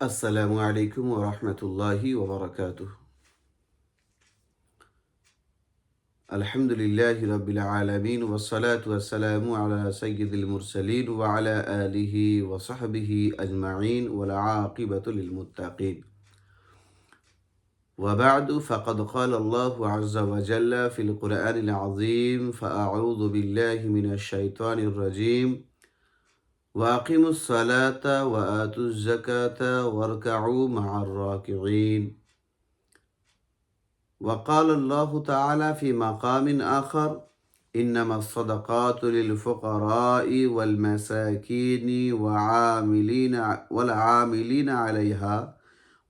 അസ്സലാമു അലൈക്കും വറഹമത്തല്ലാഹി വബർക്കാത്തു അലഹമുല്ലാഹി റബ്ബിൽ ആലമീൻ വസ്സലാത്തു വസ്സലാമു അലാ സയ്യിദുൽ മുർസലീൻ വഅല ആലിഹി വസഹബിഹി അജ്മഈൻ വല ആഖിബത്തു ലിൽ മുത്തഖീൻ وبعد فقد قال الله عز وجل في القرآن العظيم فأعوذ بالله من الشيطان الرجيم وأقيموا الصلاة وآتوا الزكاة واركعوا مع الراكعين. وقال الله تعالى في مقام آخر إنما الصدقات للفقراء والمساكين وعاملين والعاملين عليها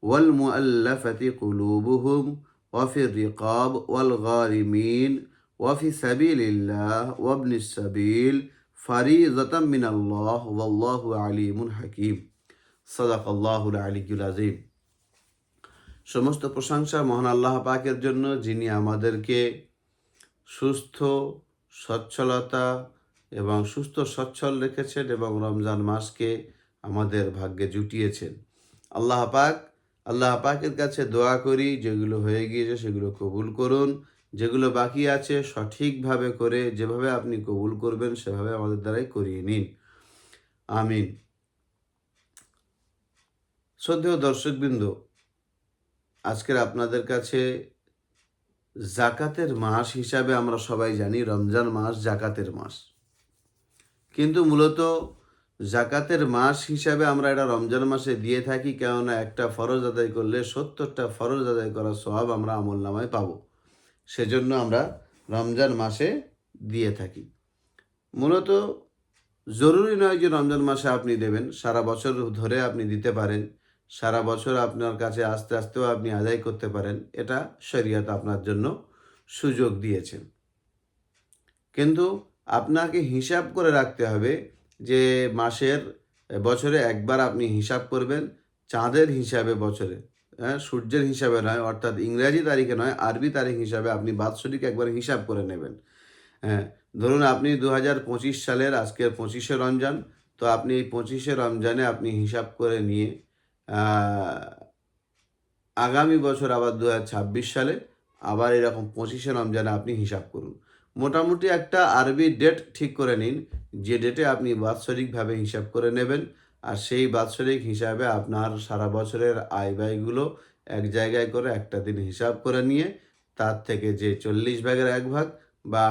والمؤلفة قلوبهم وفي الرقاب والغارمين وفي سبيل الله وابن السبيل ফারিজাতাম মিনাল্লাহ, ওয়াল্লাহু আলিমুন হাকিম। সদাক আল্লাহুল আলিকুল আজিম সমস্ত প্রশংসা মহান আল্লাহ পাকের জন্য, যিনি আমাদেরকে সুস্থ, সচ্ছলতা এবং সুস্থ সচ্ছল রেখেছেন এবং রমজান মাসকে আমাদের ভাগ্যে জুটিয়েছেন। আল্লাহ পাক, আল্লাহ পাকের কাছে দোয়া করি, যেগুলো হয়ে গিয়েছে সেগুলো কবুল করুন। যেগুলো বাকি আছে সঠিকভাবে করে যেভাবে আপনি কবুল করবেন, সেভাবে আমাদের দ্বারাই করিয়ে নিন। আমিন। শ্রদ্ধেয় দর্শকবৃন্দ, আজকের আপনাদের কাছে জাকাতের মাস হিসাবে আমরা সবাই জানি, রমজান মাস জাকাতের মাস। কিন্তু মূলত জাকাতের মাস হিসাবে আমরা এটা রমজান মাসে দিয়ে থাকি, কেননা একটা ফরজ আদায় করলে সত্তরটা ফরজ আদায় করার স্বভাব আমরা আমল নামায় পাবো। সেজন্য আমরা রমজান মাসে দিয়ে থাকি। মূলত জরুরি নয় যে রমজান মাসে আপনি দেবেন, সারা বছর ধরে আপনি দিতে পারেন, সারা বছর আপনার কাছে আস্তে আস্তেও আপনি আদায় করতে পারেন, এটা শরীয়ত আপনার জন্য সুযোগ দিয়েছেন। কিন্তু আপনাকে হিসাব করে রাখতে হবে যে মাসের বছরে একবার আপনি হিসাব করবেন, চাঁদের হিসাবে বছরে। সূর্যের হিসাবে নয়, অর্থাৎ ইংরাজি তারিখে নয়, আরবি তারিখ হিসাবে আপনি বাৎসরিক একবার হিসাব করে নেবেন। হ্যাঁ ধরুন আপনি দু হাজার পঁচিশ সালের, আজকের পঁচিশে রমজান, তো আপনি এই পঁচিশে রমজানে আপনি হিসাব করে নিয়ে আগামী বছর আবার দু সালে আবার এরকম পঁচিশে রমজানে আপনি হিসাব করুন। মোটামুটি একটা আরবি ডেট ঠিক করে নিন, যে ডেটে আপনি বাৎসরিকভাবে হিসাব করে নেবেন। আর সেই বাৎসরিক হিসাবে আপনার সারা বছরের আয় ব্যয়গুলো এক জায়গায় করে একটা দিন হিসাব করে নিয়ে তার থেকে যে চল্লিশ ভাগের এক ভাগ বা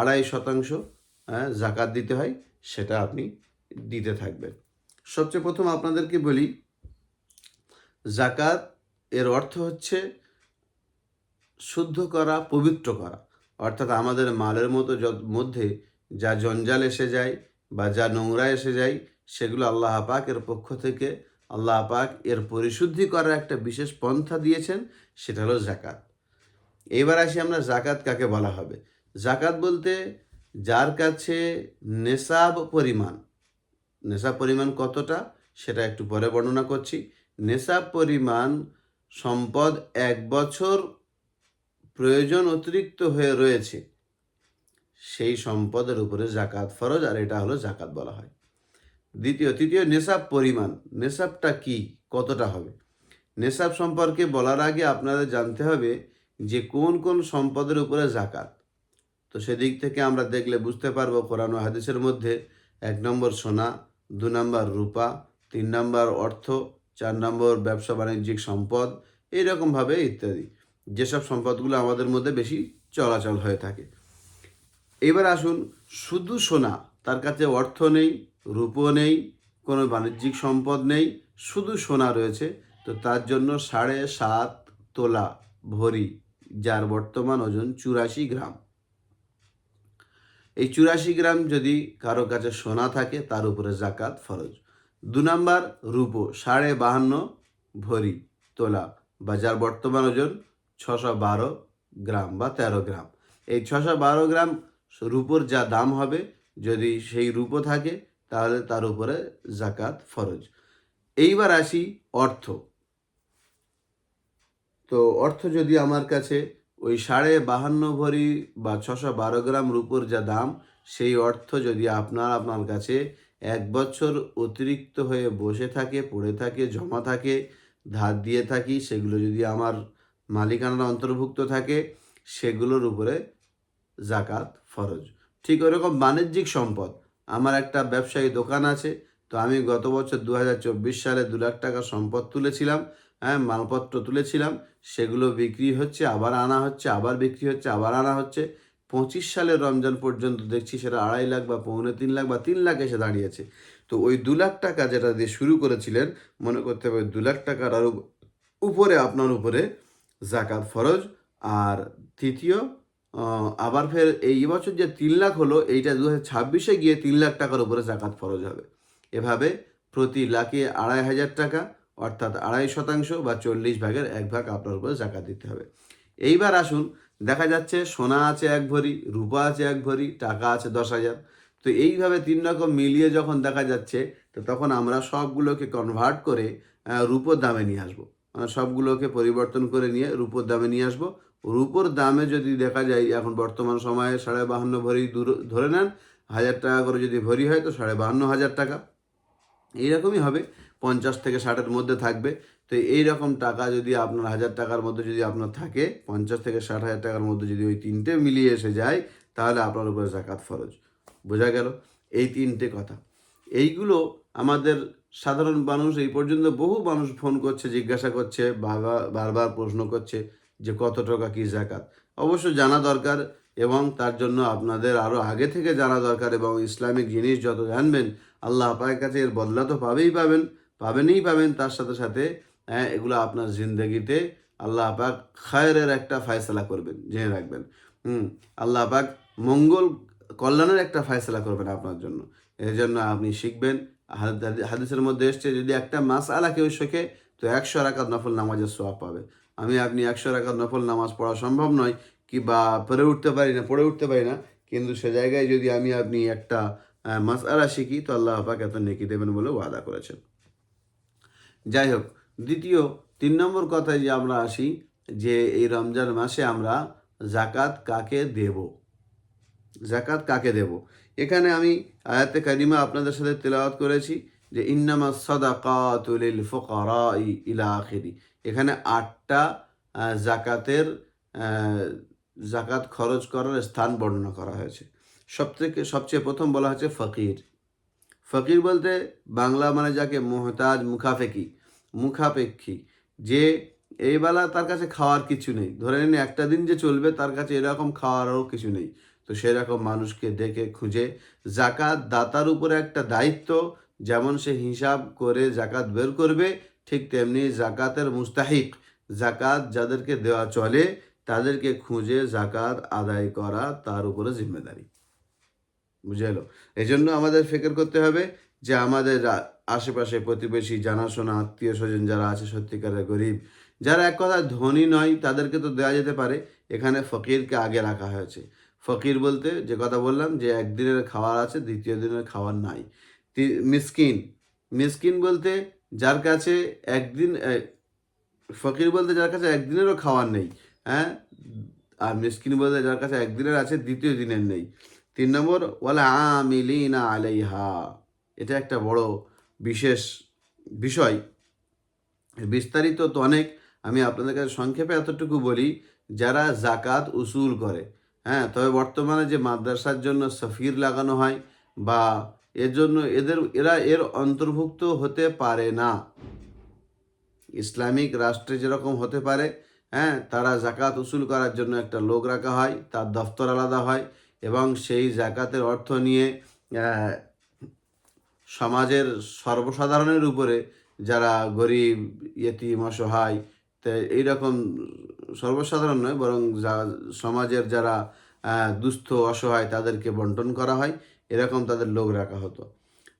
আড়াই শতাংশ জাকাত দিতে হয়, সেটা আপনি দিতে থাকবেন। সবচেয়ে প্রথম আপনাদেরকে বলি, জাকাত এর অর্থ হচ্ছে শুদ্ধ করা, পবিত্র করা। অর্থাৎ আমাদের মালের মতো মধ্যে যা জঞ্জাল এসে যায় বা যা নোংরা এসে যায় সেগুলো আল্লাহ পাক পক্ষ থেকে আল্লাহ পাক এর পরিশুদ্ধি করার একটা বিশেষ পন্থা দিয়েছেন, সেটা হলো জাকাত এবার আসি আমরা জাকাত কাকে বলা হবে। জাকাত বলতে যার কাছে নেশাব পরিমাণ নেশাব পরিমাণ কতটা সেটা একটু পরে বর্ণনা করছি। নেশাব পরিমাণ সম্পদ এক বছর প্রয়োজন অতিরিক্ত হয়ে রয়েছে, সেই সম্পদের উপরে জাকাত ফরজ, আর এটা হলো জাকাত বলা হয়। দ্বিতীয়, তৃতীয় নেশাব পরিমাণ। নেশাবটা কি? কতটা হবে? নেশাব সম্পর্কে বলার আগে আপনাদের জানতে হবে যে কোন কোন সম্পদের উপরে জাকাত তো সেদিক থেকে আমরা দেখলে বুঝতে পারব কোরআন হাদিসের মধ্যে এক নম্বর সোনা, দু নম্বর রূপা, তিন নম্বর অর্থ, চার নম্বর ব্যবসা বাণিজ্যিক সম্পদ, এইরকমভাবে ইত্যাদি। যেসব সম্পদগুলো আমাদের মধ্যে বেশি চলাচল হয়ে থাকে। এবার আসুন, শুধু সোনা, তার কাছে অর্থ নেই রূপও নেই, কোনো বাণিজ্যিক সম্পদ নেই, শুধু সোনা রয়েছে। তো তার জন্য সাড়ে সাত তোলা ভরি, যার বর্তমান ওজন চুরাশি গ্রাম। এই চুরাশি গ্রাম যদি কারও কাছে সোনা থাকে, তার উপরে জাকাত ফরজ। দু নম্বর, রূপো, সাড়ে বাহান্ন ভরি তোলা, বা যার বর্তমান ওজন ছশো বারো গ্রাম বা তেরো গ্রাম। এই ছশো বারো গ্রাম রূপোর যা দাম হবে, যদি সেই রূপো থাকে তাহলে তার উপরে জাকাত ফরজ। এইবার আসি অর্থ। তো অর্থ যদি আমার কাছে ওই সাড়ে বাহান্ন ভরি বা ছশো বারো গ্রাম রূপোর যা দাম, সেই অর্থ যদি আপনার আপনার কাছে এক বছর অতিরিক্ত হয়ে বসে থাকে, পড়ে থাকে, জমা থাকে, ধার দিয়ে থাকি, সেগুলো যদি আমার মালিকানার অন্তর্ভুক্ত থাকে, সেগুলোর উপরে জাকাত ফরজ। ঠিক ওরকম বাণিজ্যিক সম্পদ। আমার একটা ব্যবসায়ী দোকান আছে, তো আমি গত বছর দু হাজার চব্বিশ সালে দু লাখ টাকা সম্পদ তুলেছিলাম হ্যাঁ মালপত্র তুলেছিলাম, সেগুলো বিক্রি হচ্ছে, আবার আনা হচ্ছে, আবার বিক্রি হচ্ছে, আবার আনা হচ্ছে। পঁচিশ সালের রমজান পর্যন্ত দেখছি সেটা আড়াই লাখ বা পৌনে তিন লাখ বা তিন লাখ এসে দাঁড়িয়েছে। তো ওই দু লাখ টাকা যেটা দিয়ে শুরু করেছিলেন, মনে করতে হবে দু লাখ টাকার উপরে, আপনার উপরে জাকাত ফরজ। আর তৃতীয় আবার ফের এই বছর যে তিন লাখ হলো, এইটা দু ছাব্বিশে গিয়ে তিন লাখ টাকার উপরে জাকাত ফরজ হবে। এভাবে প্রতি লাখে আড়াই হাজার টাকা, অর্থাৎ আড়াই শতাংশ বা চল্লিশ ভাগের এক ভাগ আপনার উপরে জাকাত দিতে হবে। এইবার আসুন, দেখা যাচ্ছে সোনা আছে এক ভরি, রূপা আছে এক ভরি, টাকা আছে দশ হাজার। তো এইভাবে তিন রকম মিলিয়ে যখন দেখা যাচ্ছে, তো তখন আমরা সবগুলোকে কনভার্ট করে রূপোর দামে নিয়ে আসব। মানে সবগুলোকে পরিবর্তন করে নিয়ে রূপোর দামে নিয়ে আসব। রূপোর দামে যদি দেখা যায়, এখন বর্তমান সময়ে সাড়ে বাহান্ন ভরি ধরে নেন, হাজার টাকা করে যদি ভরি হয়, তো সাড়ে বাহান্ন হাজার টাকা। এইরকমই হবে, পঞ্চাশ থেকে ষাটের মধ্যে থাকবে। তো এই রকম টাকা যদি আপনার হাজার টাকার মধ্যে যদি আপনার থাকে, পঞ্চাশ থেকে ষাট হাজার টাকার মধ্যে যদি ওই তিনটে মিলিয়ে এসে যায়, তাহলে আপনার উপরে জাকাত ফরজ। বোঝা গেল? এই তিনটে কথা। এইগুলো আমাদের সাধারণ মানুষ এই পর্যন্ত বহু মানুষ ফোন করছে, জিজ্ঞাসা করছে, বারবার বারবার প্রশ্ন করছে। যে কত টাকা কী জাকাত অবশ্য জানা দরকার এবং তার জন্য আপনাদের আরও আগে থেকে জানা দরকার এবং ইসলামিক জিনিস যত জানবেন, আল্লাহ পাকের কাছে এর বদলা তো পাবেই পাবেন, পাবেনই পাবেন। তার সাথে সাথে হ্যাঁ এগুলো আপনার জিন্দগিতে আল্লাহ পাক খায়ের একটা ফায়সলা করবেন, জেনে রাখবেন। হুম, আল্লাহ পাক মঙ্গল কল্যাণের একটা ফয়সলা করবেন আপনার জন্য। এর জন্য আপনি শিখবেন। হাদিসের মধ্যে এসছে, যদি একটা মাস আলা কেউ শেখে, তো একশো রাকাত নফল নামাজের সোয়াব পাবে। আমি আপনি একশো রাকাত নফল নামাজ পড়া সম্ভব নয়, কি বা পড়ে উঠতে পারি না, পড়ে উঠতে পারি না, কিন্তু সে জায়গায় যদি আমি আপনি একটা মাস আলা শিখি, তো আল্লাহ পাক এত নেকি দেবেন বলে ওয়াদা করেছেন। যাই হোক দ্বিতীয়, তিন নম্বর কথায় যে আমরা আসি, যে এই রমজান মাসে আমরা জাকাত কাকে দেব? জাকাত কাকে দেব? এখানে আমি আয়াতে কারিমা আপনাদের সাথে তেলাওয়াত করেছি, যে ইন্নামা সাদাকাতুল ফুকারা ইলা আখিরি। এখানে আটটা জাকাতের জাকাত খরচ করার স্থান বর্ণনা করা হয়েছে। সবথেকে, সবচেয়ে প্রথম বলা হচ্ছে ফকির। ফকির বলতে বাংলা মানে যাকে মোহতাজ মুখাফেকি মুখাপেক্ষী। যে এই বেলা তার কাছে খাওয়ার কিছু নেই। ধরে নিন একটা দিন যে চলবে, তার কাছে এরকম খাওয়ারও কিছু নেই। তো সেরকম মানুষকে দেখে খুঁজে। জাকাত দাতার উপরে একটা দায়িত্ব। যেমন সে হিসাব করে জাকাত বের করবে ঠিক তেমনি জাকাতের মুস্তাহিক জাকাত যাদেরকে দেওয়া চলে, তাদেরকে খুঁজে জাকাত আদায় করা তার উপরে জিম্মেদারি। বুঝে এলো? এই জন্য আমাদের ফিকির করতে হবে যে আমাদের আশেপাশে প্রতিবেশী, জানাশোনা, আত্মীয় স্বজন যারা আছে, সত্যিকারের গরিব, যারা এক কথা ধনী নয়, তাদেরকে তো দেওয়া যেতে পারে। এখানে ফকিরকে আগে রাখা হয়েছে। ফকির বলতে যে কথা বললাম যে একদিনের খাওয়ার আছে, দ্বিতীয় দিনের খাওয়ার নাই। মিসকিন। মিসকিন বলতে যার কাছে একদিন ফকির বলতে যার কাছে একদিনেরও খাওয়ার নেই হ্যাঁ? আর মিসকিন বলতে যার কাছে একদিনের আছে, দ্বিতীয় দিনের নেই। তিন নম্বর, ওয়ালা আমিলিনা আলাইহা। এটা একটা বড় বিশেষ বিষয়। বিস্তারিত তো অনেক, আমি আপনাদের কাছে সংক্ষেপে এতটুকু বলি, যারা জাকাত উসুল করে হ্যাঁ? তবে বর্তমানে যে মাদ্রাসার জন্য সফির লাগানো হয় বা এর জন্য এদের, এরা এর অন্তর্ভুক্ত হতে পারে না। ইসলামিক রাষ্ট্রে যেরকম হতে পারে হ্যাঁ তারা জাকাত উসুল করার জন্য একটা লোক রাখা হয়, তার দফতর আলাদা হয় এবং সেই জাকাতের অর্থ নিয়ে সমাজের সর্বসাধারণের উপরে যারা গরিব, ইয়েতিম, অসহায়, তো এইরকম সর্বসাধারণ নয়, বরং সমাজের যারা দুস্থ, অসহায় তাদেরকে বন্টন করা হয়। এরকম তাদের লোক রাখা হতো।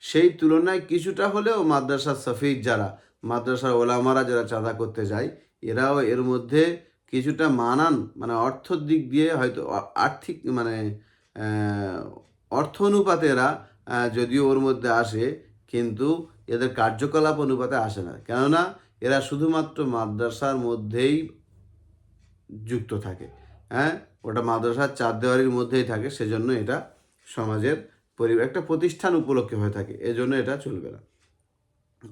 সেই তুলনায় কিছুটা হলেও মাদ্রাসার সফিক যারা, মাদ্রাসার ওলামারা যারা চাঁদা করতে যায়, এরাও এর মধ্যে কিছুটা মানান মানে অর্থর দিক দিয়ে হয়তো আর্থিক মানে অর্থ অনুপাতে এরা যদিও ওর মধ্যে আসে, কিন্তু এদের কার্যকলাপ অনুপাতে আসে না। কেননা এরা শুধুমাত্র মাদ্রাসার মধ্যেই যুক্ত থাকে হ্যাঁ? ওটা মাদ্রাসার চার দেওয়ারির মধ্যেই থাকে, সেজন্য এটা সমাজের একটা প্রতিষ্ঠান উপলক্ষে হয়ে থাকে, এজন্য এটা চলবে না।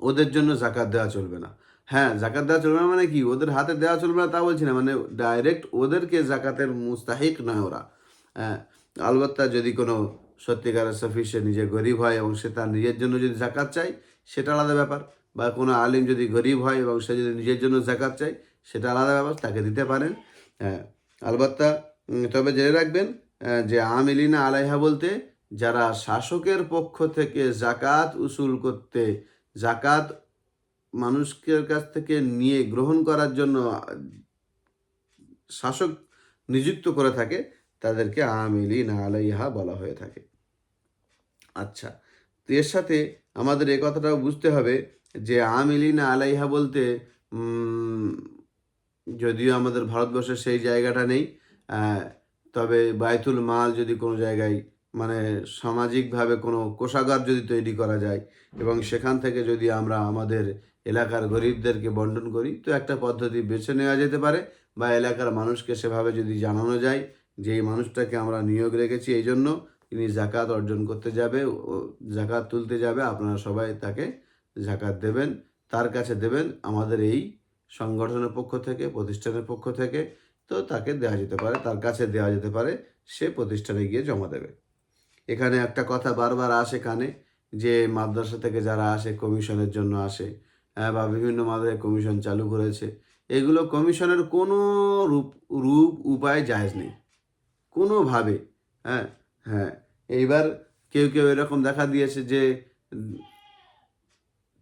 ওদের জন্য জাকাত দেওয়া চলবে না। হ্যাঁ জাকাত দেওয়া চলবে না মানে কি? ওদের হাতে দেওয়া চলবে না তা বলছি না মানে ডাইরেক্ট ওদেরকে জাকাতের মুস্তাহিক নয় ওরা। হ্যাঁ আলবত্তা যদি কোনো সত্যিকারের সফি, সে নিজে গরিব হয় এবং সে তার নিজের জন্য যদি জাকাত চায়, সেটা আলাদা ব্যাপার। বা কোনো আলিম যদি গরিব হয় এবং সে যদি নিজের জন্য জাকাত চায়, সেটা আলাদা ব্যাপার, তাকে দিতে পারেন। হ্যাঁ আলবত্তা তবে জেনে রাখবেন যে আমিলিনা আলাইহা বলতে যারা শাসকের পক্ষ থেকে জাকাত উসুল করতে জাকাত মানুষের কাছ থেকে নিয়ে গ্রহণ করার জন্য শাসক নিযুক্ত করে থাকে, তাদেরকে আমিলিনা আলাইহা বলা হয়ে থাকে। আচ্ছা তো এর সাথে আমাদের এ কথাটাও বুঝতে হবে যে আমিলিনা আলাইহা বলতে যদিও আমাদের ভারতবর্ষে সেই জায়গাটা নেই তবে বায়তুল মাল যদি কোনো জায়গায় মানে সামাজিকভাবে কোনো কোষাগার যদি তৈরি করা যায় এবং সেখান থেকে যদি আমরা আমাদের এলাকার গরিবদেরকে বন্টন করি, তো একটা পদ্ধতি বেছে নেওয়া যেতে পারে বা এলাকার মানুষকে সেভাবে যদি জানানো যায় যে এই মানুষটাকে আমরা নিয়োগ রেখেছি এই জন্য, তিনি জাকাত অর্জন করতে যাবে জাকাত তুলতে যাবে, আপনারা সবাই তাকে জাকাত দেবেন, তার কাছে দেবেন, আমাদের এই সংগঠনের পক্ষ থেকে, প্রতিষ্ঠানের পক্ষ থেকে, তো তাকে দেওয়া যেতে পারে, তার কাছে দেওয়া যেতে পারে, সে প্রতিষ্ঠানে গিয়ে জমা দেবে। এখানে একটা কথা বারবার আসে কানে যে মাদ্রাসা থেকে যারা আসে কমিশনের জন্য আসে হ্যাঁ, বা বিভিন্ন মাদ্রাসায় কমিশন চালু করেছে এগুলো কমিশনের কোনো রূপ রূপ উপায় জায়জ নেই। কোনোভাবে হ্যাঁ হ্যাঁ এইবার কেউ কেউ এরকম দেখা দিয়েছে যে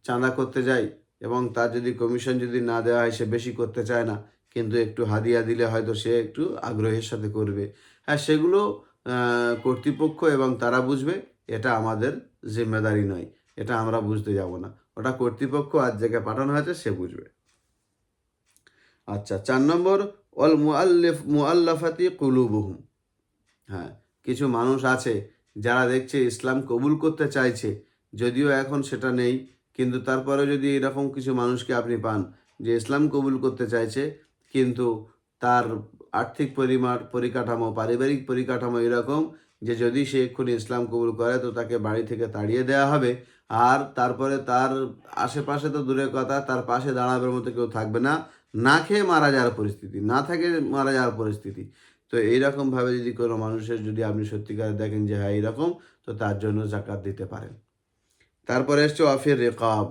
চাঁদা করতে যায় এবং তার যদি কমিশন যদি না দেওয়া হয় সে বেশি করতে চায় না কিন্তু একটু হাদিয়া দিলে হয়তো সে একটু আগ্রহের সাথে করবে। হ্যাঁ সেগুলো কর্তৃপক্ষ এবং তারা বুঝবে, এটা আমাদের জিম্মেদারি নয়, এটা আমরা বুঝতে যাব না। ওটা কর্তৃপক্ষ আর জায়গায় পাঠানো হয়েছে, সে বুঝবে। আচ্ছা চার নম্বর অল মুআল্লিফ মুআল্লাফাতি কুলুবুহুম। হ্যাঁ কিছু মানুষ আছে যারা দেখছে ইসলাম কবুল করতে চাইছে, যদিও এখন সেটা নেই, কিন্তু তারপরে যদি এরকম কিছু মানুষকে আপনি পান যে ইসলাম কবুল করতে চাইছে, কিন্তু তার আর্থিক পরিমাণ, পরিকাঠামো, পারিবারিক পরিকাঠামো এরকম যে যদি সে এক্ষুনি ইসলাম কবুল করে তো তাকে বাড়ি থেকে তাড়িয়ে দেওয়া হবে। আর তারপরে তার আশেপাশে তো দূরের কথা, তার পাশে দাঁড়াবার মতো কেউ থাকবে না। না খেয়ে মারা যাওয়ার পরিস্থিতি, না থাকে মারা যাওয়ার পরিস্থিতি। তো এইরকমভাবে যদি কোনো মানুষের যদি আপনি সত্যিকারে দেখেন যে হ্যাঁ এইরকম তো তার জন্য জাকাত দিতে পারেন। তারপরে এসছে অফির রেকাব,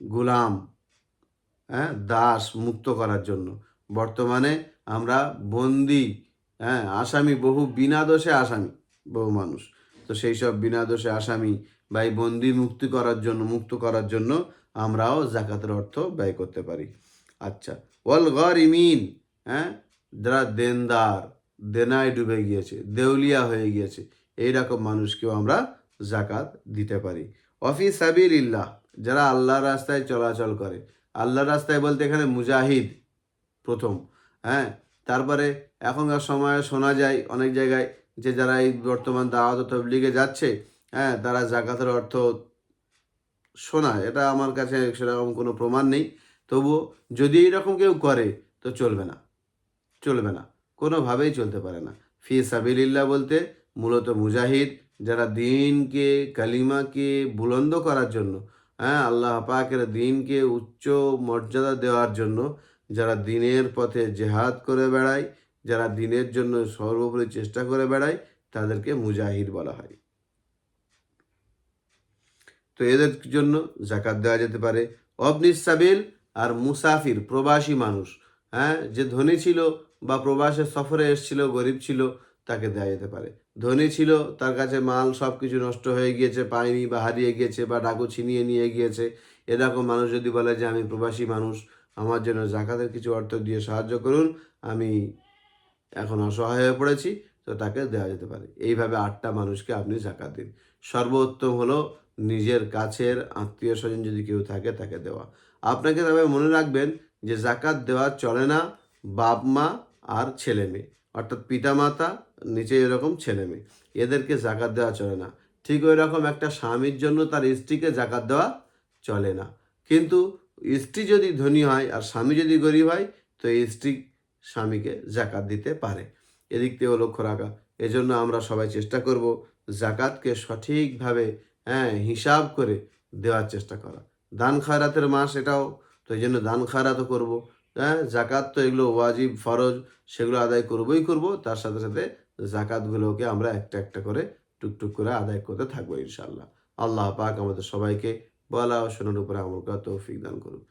গুলাম হ্যাঁ দাস মুক্ত করার জন্য। বর্তমানে আমরা বন্দি হ্যাঁ আসামি, বহু বিনা দোষে আসামি, বহু মানুষ। তো সেই সব বিনা দোষে আসামি বা এই বন্দি মুক্তি করার জন্য, মুক্ত করার জন্য আমরাও জাকাতের অর্থ ব্যয় করতে পারি। আচ্ছা ওয়াল গর ইমিন হ্যাঁ যারা দেনদার, দেনায় ডুবে গিয়েছে, দেউলিয়া হয়ে গিয়েছে, এইরকম মানুষকেও আমরা জাকাত দিতে পারি। অফিস সাবির ইল্লাহ যারা আল্লাহর রাস্তায় চলাচল করে, আল্লাহর রাস্তায় বলতে এখানে মুজাহিদ প্রথম। হ্যাঁ তারপরে এখনকার সময়ে শোনা যায় অনেক জায়গায় যে যারা এই বর্তমান দাওয়াত তবলিগে যাচ্ছে হ্যাঁ তারা জাকাতের অর্থ শোনায়। এটা আমার কাছে সেরকম কোনো প্রমাণ নেই। তবুও যদি এইরকম কেউ করে, তো চলবে না। চলবে না। কোনোভাবেই চলতে পারে না। ফি সাবিলিল্লাহ বলতে মূলত মুজাহিদ যারা দিনকে, কালিমাকে বুলন্দ করার জন্য হ্যাঁ আল্লাহ পাকের দিনকে উচ্চ মর্যাদা দেওয়ার জন্য যারা দিনের পথে জেহাদ করে বেড়ায়, যারা দিনের জন্য সর্বোপরি চেষ্টা করে বেড়ায়, তাদেরকে মুজাহিদ বলা হয়। তো এদের জন্য জাকাত দেওয়া যেতে পারে। অবনিস সাবিল আর মুসাফির, প্রবাসী মানুষ হ্যাঁ যে ধনী ছিল বা প্রবাসে সফরে এসেছিল, গরিব ছিল, তাকে দেওয়া যেতে পারে। ধনী ছিল, তার কাছে মাল সব কিছু নষ্ট হয়ে গিয়েছে, পায়নি বা হারিয়ে গিয়েছে বা ডাকু ছিনিয়ে নিয়ে গিয়েছে। এরকম মানুষ যদি বলে যে, আমি প্রবাসী মানুষ আমার জন্য জাকাতের কিছু অর্থ দিয়ে সাহায্য করুন। আমি এখন অসহায় হয়ে পড়েছি, তো তাকে দেওয়া যেতে পারে। এইভাবে আটটা মানুষকে আপনি জাকাত দিন। সর্বোত্তম হলো নিজের কাছের আত্মীয় স্বজন যদি কেউ থাকে তাকে দেওয়া। আপনাকে তবে মনে রাখবেন যে জাকাত দেওয়া চলে না বাপ, মা আর ছেলে মেয়ে। অর্থাৎ পিতা মাতা নিচে এরকম ছেলে মেয়ে। এদেরকে জাকাত দেওয়া চলে না। ঠিক ওই রকম একটা স্বামীর জন্য তার স্ত্রীকে জাকাত দেওয়া চলে না। কিন্তু স্ত্রী যদি ধনী হয় আর স্বামী যদি গরিব হয়, তো এই স্ত্রী স্বামীকে জাকাত দিতে পারে। এদিক থেকেও লক্ষ্য রাখা। এজন্য আমরা সবাই চেষ্টা করব জাকাতকে সঠিকভাবে হ্যাঁ হিসাব করে দেওয়ার চেষ্টা করা। দান খায়রাতের মাস এটাও, তো এই জন্য দান খায়রাতও করব। হ্যাঁ জাকাত তো এগুলো ওয়াজিব, ফরজ, সেগুলো আদায় করবই করব। তার সাথে সাথে জাকাতগুলোকে আমরা একটা একটা করে টুকটুক করে আদায় করতে থাকব ইনশাল্লাহ আল্লাহ পাক আমাদের সবাইকে বলা ও শোনার উপরে আমল করা তৌফিক দান করুন